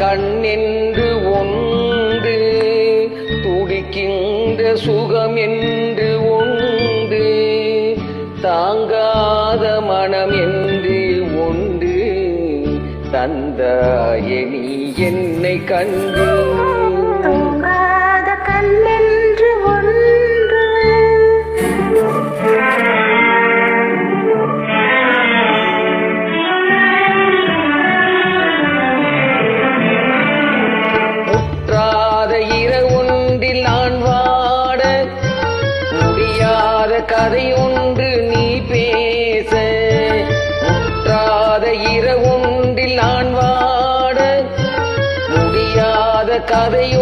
கண்ணென்று ஒன்று துடிக்கின்ற சுகம் என்று ஒன்று தாங்காத மனம் என்று ஒன்று தந்தாயணி என்னை கண்டு. கண்ணென்று கதை ஒன்று நீ பேச. முற்றாத இரவுண்டில் நான் வாட. முடியாத கதையொன்று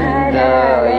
No.